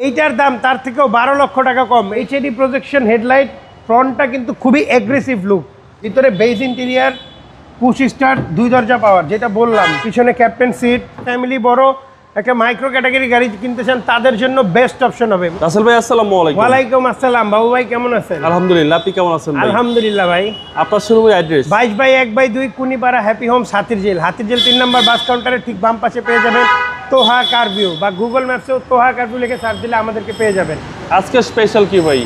এইটার দাম তার থেকেও বারো লক্ষ টাকা কম। এইচএডি প্রজেকশন হেডলাইট ফ্রন্টটা কিন্তু খুবই অ্যাগ্রেসিভ লুক ভিতরে বেস ইন্টেরিয়ার পুশ স্টার দুই দরজা পাওয়ার যেটা বললাম, পিছনে ক্যাপ্টেন সিট ফ্যামিলি বড় একটা মাইক্রো ক্যাটাগরি গাড়ি কিনতে চান তাদের জন্য বেস্ট অপশন হবে। রাসেল ভাই আসসালামু আলাইকুম। ওয়ালাইকুম আসসালাম। বাবু ভাই কেমন আছেন? আলহামদুলিল্লাহ আপনি কেমন আছেন ভাই? আলহামদুলিল্লাহ ভাই। আপনার শোরুমের অ্যাড্রেস বাইশ বাই এক বাই দুই Kunipara happy home Hatirjheel Hatirjheel তিন নম্বর বাস কাউন্টারের ঠিক বাম পাশে পেয়ে যাবেন তোহা কারভিউ বা গুগল ম্যাপসেও তোহা কারভিউ লিখে সার্চ দিলে আমাদেরকে পেয়ে যাবেন। আজকে স্পেশাল কি ভাই?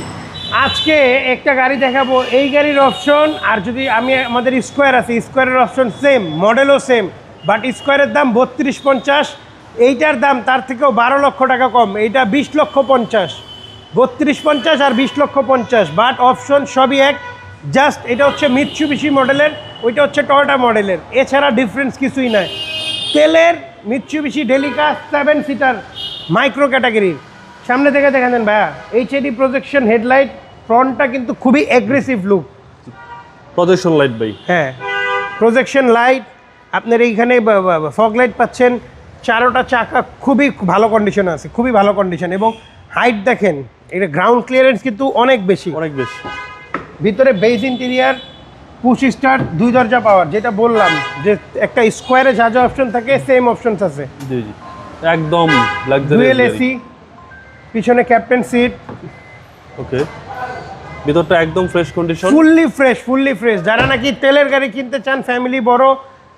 আজকে একটা গাড়ি দেখাবো। এই গাড়ির অপশন আর যদি আমি আমাদের স্কোয়ার আছে স্কোয়ারের অপশন সেম মডেলও সেম বাট স্কোয়ারের দাম বত্রিশ পঞ্চাশ। এইটার দাম তার থেকেও বারো লক্ষ টাকা কম। এইটা বিশ লক্ষ পঞ্চাশ। বত্রিশ পঞ্চাশ আর বিশ লক্ষ পঞ্চাশ। বাট অপশন সবই এক। জাস্ট এটা হচ্ছে মিৎসুবিশি মডেলের ওইটা হচ্ছে টয়োটা মডেলের এছাড়া ডিফারেন্স কিছুই নাই। তেলের Mitsubishi Delica seven seater micro ক্যাটাগরির সামনে থেকে দেখেন দেন ভাইয়া। এইচএডি প্রজেকশন হেডলাইট ফ্রন্টটা কিন্তু খুবই অ্যাগ্রেসিভ লুক প্রজেকশন লাইট ভাই। হ্যাঁ। প্রজেকশন লাইট আপনার এইখানে ফগ লাইট পাচ্ছেন। চারোটা চাকা খুবই ভালো কন্ডিশনে আছে খুবই ভালো কন্ডিশন এবং হাইট দেখেন এটা গ্রাউন্ড ক্লিয়ারেন্স কিন্তু অনেক বেশি। অনেক বেশি। ভিতরে বেজ ইন্টেরিয়ার পুশ স্টার দুই দরজা পাওয়ার যেটা বললাম যে একটা স্কোয়ারে যা যা অপশন থাকে সেম অপশনস আছে। জি জি। একদম ডুয়েল এসি পিছনে ক্যাপ্টেন সিট ওকে ভিতরটা একদম fresh condition fully fresh fully fresh যারা নাকি তেলের গাড়ি কিনতে চান ফ্যামিলি বড়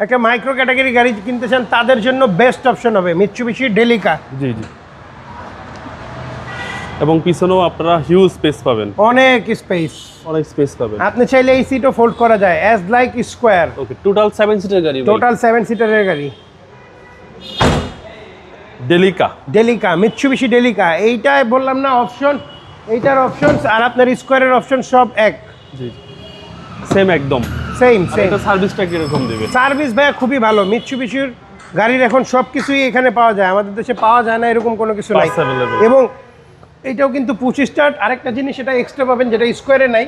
একটা মাইক্রো ক্যাটাগরি গাড়ি কিনতে চান তাদের জন্য বেস্ট অপশন হবে মিৎসুবিশি ডেলিকা জি জি। এবং পিছনেও আপনারা হিউজ স্পেস পাবেন। অনেক স্পেস অনেক স্পেস পাবেন। আপনি চাইলে এই সিটও ফোল্ড করা যায় as like square okay total seven সিটের গাড়ি টোটাল সেভেন সিটারের গাড়ি। ডেলিকা ডেলিকা মিৎসুবিশি ডেলিকা এইটাই বললাম না অপশন এইটার অপশনস আর আপনার স্কোয়ারের অপশন সব এক। জি জি। সেম একদম। সেম সেম সার্ভিসটা কীরকম দেবে? সার্ভিস ভাইয়া খুবই ভালো। মিৎসুবিশির গাড়ির এখন সব কিছুই এখানে পাওয়া যায়। আমাদের দেশে পাওয়া যায় না এরকম কোনো কিছু নাই। এবং এটাও কিন্তু পঁচিশ স্টার্ট আরেকটা জিনিস এটা এক্সট্রা পাবেন যেটা স্কোয়ারে নাই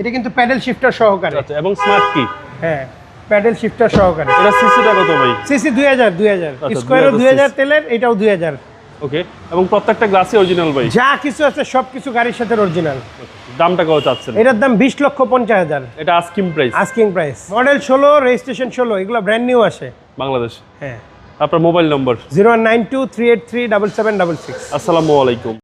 এটা কিন্তু প্যাডেল শিফটার সহকারে। আচ্ছা এবং স্মার্ট কি হ্যাঁ প্যাডেল শিফটার সহকারে। এটা সিসিটা কত ভাই? সিসি দুই হাজার দুই হাজার। আচ্ছা, স্কোয়ারও 2000 দুই হাজার তেলের এটাও দুই হাজার। ওকে এবং প্রত্যেকটা গ্লাসই অরিজিনাল ভাই? যা কিছু আছে সব কিছু গাড়ির সাথে অরিজিনাল দামটা কত চাচ্ছেন? এটার দাম বিশ লক্ষ পঞ্চাশ হাজার। এটা asking price asking price model ষোলো রেজিস্ট্রেশন ষোলো এগুলো ব্র্যান্ড নিউ আসে। বাংলাদেশ? হ্যাঁ। আপনার mobile number zero nine two three eight three double seven double six. আসসালামু আলাইকুম।